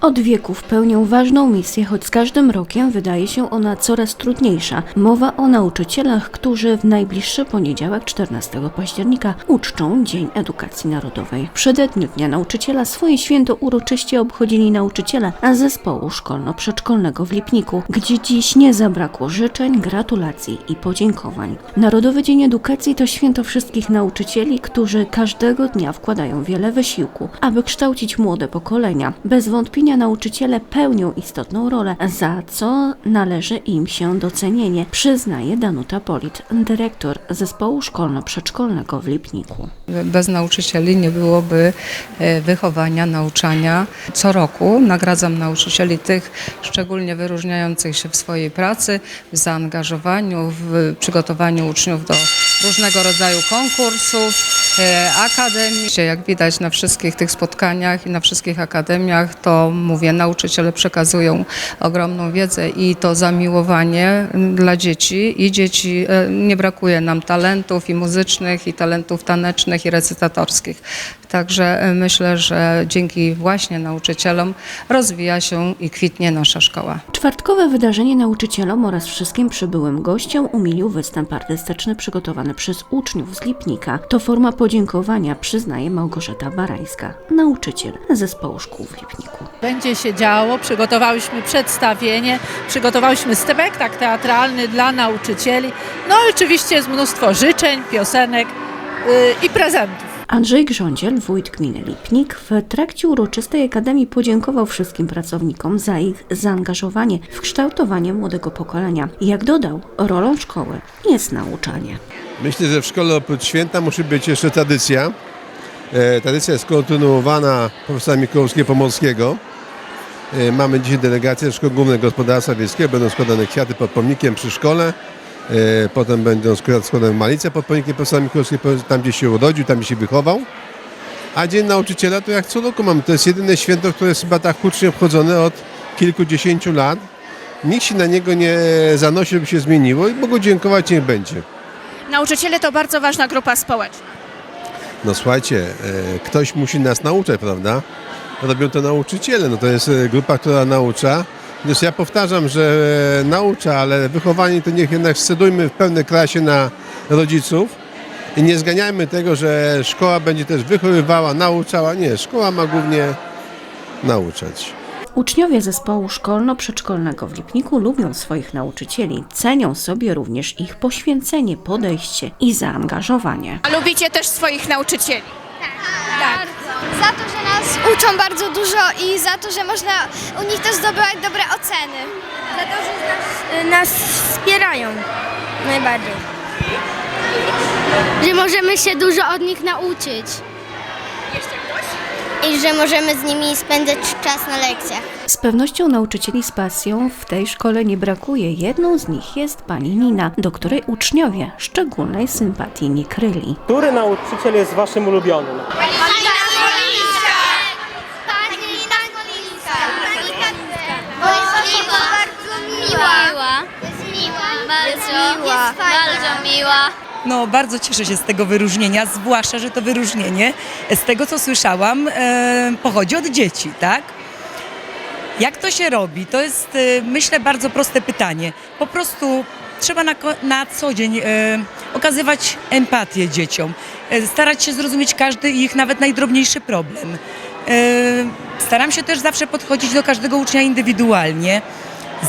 Od wieków pełnią ważną misję, choć z każdym rokiem wydaje się ona coraz trudniejsza. Mowa o nauczycielach, którzy w najbliższy poniedziałek 14 października uczczą Dzień Edukacji Narodowej. W przededniu Dnia Nauczyciela swoje święto uroczyście obchodzili nauczyciele zespołu szkolno-przedszkolnego w Lipniku, gdzie dziś nie zabrakło życzeń, gratulacji i podziękowań. Narodowy Dzień Edukacji to święto wszystkich nauczycieli, którzy każdego dnia wkładają wiele wysiłku, aby kształcić młode pokolenia. Bez wątpienia nauczyciele pełnią istotną rolę, za co należy im się docenienie, przyznaje Danuta Polit, dyrektor zespołu szkolno-przedszkolnego w Lipniku. Bez nauczycieli nie byłoby e, wychowania, nauczania. Co roku nagradzam nauczycieli tych szczególnie wyróżniających się w swojej pracy, w zaangażowaniu, w przygotowaniu uczniów do różnego rodzaju konkursów, e, akademii. Jak widać na wszystkich tych spotkaniach i na wszystkich akademiach, to mówię, nauczyciele przekazują ogromną wiedzę i to zamiłowanie dla dzieci i dzieci, e, nie brakuje nam talentów i muzycznych, i talentów tanecznych, i recytatorskich. Także e, myślę, że dzięki właśnie nauczycielom rozwija się i kwitnie nasza szkoła. Czwartkowe wydarzenie nauczycielom oraz wszystkim przybyłym gościom umilił występ artystyczny przygotowany przez uczniów z Lipnika. To forma podziękowania, przyznaje Małgorzata Barańska, nauczyciel zespołu szkół w Lipniku. Będzie się działo, przygotowałyśmy przedstawienie, przygotowałyśmy spektakl teatralny dla nauczycieli. No i oczywiście jest mnóstwo życzeń, piosenek yy, i prezentów. Andrzej Grządziel, wójt gminy Lipnik, w trakcie uroczystej akademii podziękował wszystkim pracownikom za ich zaangażowanie w kształtowanie młodego pokolenia. Jak dodał, rolą szkoły jest nauczanie. Myślę, że w szkole oprócz święta musi być jeszcze tradycja. E, tradycja jest kontynuowana profesora Mikołowskiego Pomorskiego. E, mamy dzisiaj delegację Szkoły Głównej Gospodarstwa Wiejskiego. Będą składane kwiaty pod pomnikiem przy szkole. E, potem będą skład- składane malice pod pomnikiem profesora Mikołowskiego, tam gdzie się urodził, tam gdzie się wychował. A Dzień Nauczyciela to jak co roku mamy. To jest jedyne święto, które jest chyba tak hucznie obchodzone od kilkudziesięciu lat. Nikt się na niego nie zanosi, żeby się zmieniło i Bogu dziękować niech będzie. Nauczyciele to bardzo ważna grupa społeczna. No słuchajcie, e, ktoś musi nas nauczać, prawda? Robią to nauczyciele, no to jest e, grupa, która naucza. Więc ja powtarzam, że e, naucza, ale wychowanie to niech jednak scedujmy w pełnej klasie na rodziców i nie zganiajmy tego, że szkoła będzie też wychowywała, nauczała. Nie, szkoła ma głównie nauczać. Uczniowie zespołu szkolno-przedszkolnego w Lipniku lubią swoich nauczycieli, cenią sobie również ich poświęcenie, podejście i zaangażowanie. A lubicie też swoich nauczycieli. Tak. Za to, że nas uczą bardzo dużo i za to, że można u nich też zdobywać dobre oceny. Za to, że nas, nas wspierają najbardziej. Że możemy się dużo od nich nauczyć. I że możemy z nimi spędzać czas na lekcjach. Z pewnością nauczycieli z pasją w tej szkole nie brakuje. Jedną z nich jest pani Nina, do której uczniowie szczególnej sympatii nie kryli. Który nauczyciel jest waszym ulubionym? Pani miła. No, bardzo cieszę się z tego wyróżnienia, zwłaszcza, że to wyróżnienie, z tego co słyszałam, e, pochodzi od dzieci, tak? Jak to się robi? To jest, e, myślę, bardzo proste pytanie. Po prostu trzeba na, na co dzień e, okazywać empatię dzieciom, e, starać się zrozumieć każdy ich, nawet najdrobniejszy problem. E, staram się też zawsze podchodzić do każdego ucznia indywidualnie,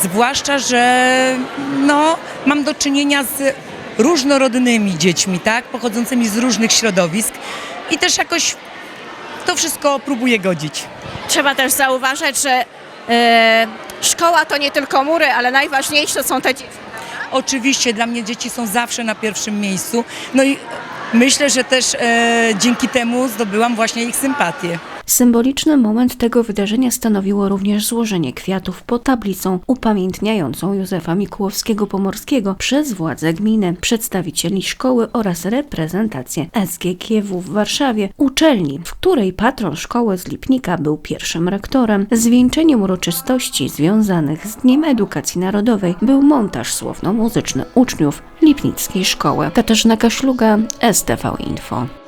zwłaszcza, że no, mam do czynienia z różnorodnymi dziećmi, tak, pochodzącymi z różnych środowisk i też jakoś to wszystko próbuję godzić. Trzeba też zauważać, że e, szkoła to nie tylko mury, ale najważniejsze są te dzieci. Oczywiście dla mnie dzieci są zawsze na pierwszym miejscu, no i myślę, że też e, dzięki temu zdobyłam właśnie ich sympatię. Symboliczny moment tego wydarzenia stanowiło również złożenie kwiatów pod tablicą upamiętniającą Józefa Mikułowskiego Pomorskiego przez władze gminy, przedstawicieli szkoły oraz reprezentację SGKW w Warszawie, uczelni, w której patron szkoły z Lipnika był pierwszym rektorem. Zwieńczeniem uroczystości związanych z Dniem Edukacji Narodowej był montaż słowno-muzyczny uczniów Lipnickiej Szkoły. Katarzyna Kaszluga, STV Info.